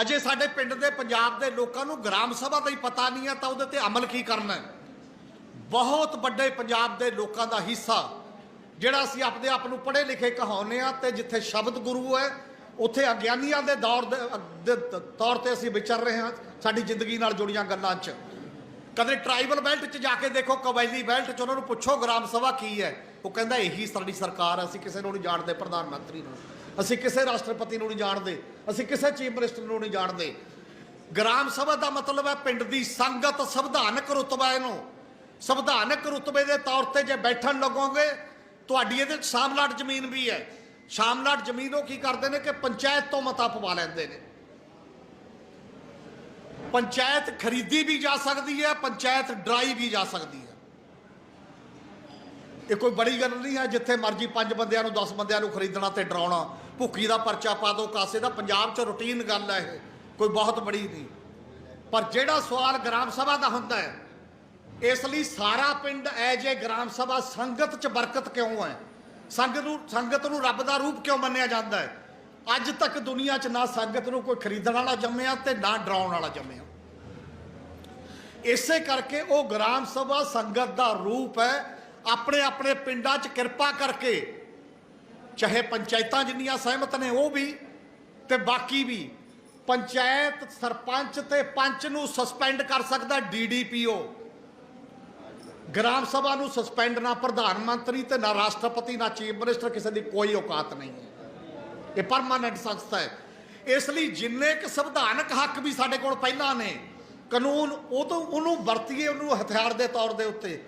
ਅਜੇ ਸਾਡੇ ਪਿੰਡ ਦੇ ਪੰਜਾਬ ਦੇ ਲੋਕਾਂ ਨੂੰ ਗ੍ਰਾਮ ਸਭਾ ਦਾ ਹੀ ਪਤਾ ਨਹੀਂ ਆ, ਤਾਂ ਉਹਦੇ ਤੇ ਅਮਲ ਕੀ ਕਰਨਾ ਹੈ? ਬਹੁਤ ਵੱਡੇ ਪੰਜਾਬ ਦੇ ਲੋਕਾਂ ਦਾ ਹਿੱਸਾ, ਜਿਹੜਾ ਅਸੀਂ ਆਪਣੇ ਆਪ ਨੂੰ ਪੜ੍ਹੇ ਲਿਖੇ ਕਹਾਉਂਦੇ ਆ ਤੇ ਜਿੱਥੇ ਸ਼ਬਦ ਗੁਰੂ ਹੈ, ਉੱਥੇ ਅਗਿਆਨੀਆਂ ਦੇ ਦੌਰ ਦੇ ਤੌਰ ਤੇ ਅਸੀਂ ਵਿਚਰ ਰਹੇ ਹਾਂ, ਸਾਡੀ ਜ਼ਿੰਦਗੀ ਨਾਲ ਜੁੜੀਆਂ ਗੱਲਾਂ 'ਚ। ਕਦੇ ਟ੍ਰਾਈਬਲ ਬੈਲਟ 'ਚ ਜਾ ਕੇ ਦੇਖੋ, ਕਬੈਲੀ ਬੈਲਟ 'ਚ ਉਹਨਾਂ ਨੂੰ ਪੁੱਛੋ ਗ੍ਰਾਮ ਸਭਾ ਕੀ ਹੈ। ਉਹ ਕਹਿੰਦਾ, ਇਹੀ ਸਾਡੀ ਸਰਕਾਰ ਹੈ, ਅਸੀਂ ਕਿਸੇ ਨੂੰ ਨਹੀਂ ਜਾਣਦੇ, ਪ੍ਰਧਾਨ ਮੰਤਰੀ ਨੂੰ। ਅਸੀਂ ਕਿਸੇ ਰਾਸ਼ਟਰਪਤੀ ਨੂੰ ਨਹੀਂ ਜਾਣਦੇ, ਅਸੀਂ ਕਿਸੇ ਚੀਫ ਮਿਨਿਸਟਰ ਨੂੰ ਨਹੀਂ ਜਾਣਦੇ। ਗ੍ਰਾਮ ਸਭਾ ਦਾ ਮਤਲਬ ਹੈ ਪਿੰਡ ਦੀ ਸੰਗਤ ਸੰਵਿਧਾਨਕ ਰੁਤਬਾ ਇਹਨੂੰ। ਸੰਵਿਧਾਨਕ ਰੁਤਬੇ ਦੇ ਤੌਰ ਤੇ ਜੇ ਬੈਠਣ ਲੱਗੋਗੇ, ਤੁਹਾਡੀ ਇਹਦੇ ਸ਼ਾਮਲਾਟ ਜ਼ਮੀਨ ਵੀ ਹੈ। ਸ਼ਾਮਲਾਟ ਜ਼ਮੀਨ ਉਹ ਕੀ ਕਰਦੇ ਨੇ ਕਿ ਪੰਚਾਇਤ ਤੋਂ ਮਤਾ ਪਵਾ ਲੈਂਦੇ ਨੇ। ਪੰਚਾਇਤ ਖਰੀਦੀ ਵੀ ਜਾ ਸਕਦੀ ਹੈ, ਪੰਚਾਇਤ ਡਰਾਈ ਵੀ ਜਾ ਸਕਦੀ ਹੈ। ਇਹ ਕੋਈ ਬੜੀ ਗੱਲ ਨਹੀਂ ਹੈ ਜਿੱਥੇ ਮਰਜ਼ੀ ਪੰਜ ਬੰਦਿਆਂ ਨੂੰ 10 ਬੰਦਿਆਂ ਨੂੰ ਖਰੀਦਣਾ ਤੇ ਡਰਾਉਣਾ। ਭੁੱਖੀ ਦਾ ਪਰਚਾ ਪਾ ਦੋ ਕਾਸੇ ਦਾ। ਪੰਜਾਬ 'ਚ ਰੁਟੀਨ ਗੱਲ ਹੈ ਇਹ। ਕੋਈ ਬਹੁਤ ਬੜੀ ਨਹੀਂ। ਪਰ ਜਿਹੜਾ ਸਵਾਲ ਗ੍ਰਾਮ ਸਭਾ ਦਾ ਹੁੰਦਾ ਹੈ, ਇਸ ਲਈ ਸਾਰਾ ਪਿੰਡ ਐ ਜੇ ਗ੍ਰਾਮ ਸਭਾ ਸੰਗਤ 'ਚ ਬਰਕਤ ਕਿਉਂ ਹੈ? ਸੰਗਤ ਨੂੰ ਸੰਗਤ ਨੂੰ ਰੱਬ ਦਾ ਰੂਪ ਕਿਉਂ ਮੰਨਿਆ ਜਾਂਦਾ ਹੈ? ਅੱਜ ਤੱਕ ਦੁਨੀਆ 'ਚ ਨਾ ਸੰਗਤ ਨੂੰ ਕੋਈ ਖਰੀਦਣ ਵਾਲਾ ਜੰਮਿਆ ਤੇ ਨਾ ਡਰਾਉਣ ਵਾਲਾ ਜੰਮਿਆ। ਇਸੇ ਕਰਕੇ ਉਹ ਗ੍ਰਾਮ ਸਭਾ ਸੰਗਤ ਦਾ ਰੂਪ ਹੈ ਆਪਣੇ ਆਪਣੇ ਪਿੰਡਾਂ 'ਚ ਕਿਰਪਾ ਕਰਕੇ, ਚਾਹੇ ਪੰਚਾਇਤਾਂ ਜਿੰਨੀਆਂ ਸਹਿਮਤ ਨੇ ਉਹ ਵੀ ਤੇ ਬਾਕੀ ਵੀ, ਪੰਚਾਇਤ ਸਰਪੰਚ ਤੇ ਪੰਚ ਨੂੰ ਸਸਪੈਂਡ ਕਰ ਸਕਦਾ ਡੀਡੀਪੀਓ ਗ੍ਰਾਮ ਸਭਾ ਨੂੰ ਸਸਪੈਂਡ ਨਾ ਪ੍ਰਧਾਨ ਮੰਤਰੀ ਤੇ ਨਾ ਰਾਸ਼ਟਰਪਤੀ, ਨਾ ਚੀਫ ਮਿਨਿਸਟਰ ਕਿਸੇ ਦੀ ਕੋਈ ਔਕਾਤ ਨਹੀਂ ਹੈ। ਇਹ ਪਰਮਾਨੈਂਟ ਸੰਸਥਾ ਹੈ। ਇਸ ਲਈ ਜਿੰਨੇ ਕੁ ਸੰਵਿਧਾਨਕ ਹੱਕ ਵੀ ਸਾਡੇ ਕੋਲ ਪਹਿਲਾਂ ਨੇ, ਕਾਨੂੰਨ ਉਹ ਤੋਂ ਉਹਨੂੰ ਵਰਤੀਏ ਉਹਨੂੰ ਹਥਿਆਰ ਦੇ ਤੌਰ ਦੇ ਉੱਤੇ।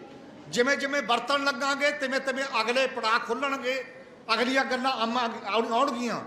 ਜਿਵੇਂ ਜਿਵੇਂ ਵਰਤਣ ਲੱਗਾਂਗੇ ਤਿਵੇਂ ਤਿਵੇਂ ਅਗਲੇ ਪੜਾਅ ਖੁੱਲਣਗੇ ਅਗਲੀਆਂ ਗੱਲਾਂ ਆਮ- ਆਉਣ- ਆਉਣਗੀਆਂ।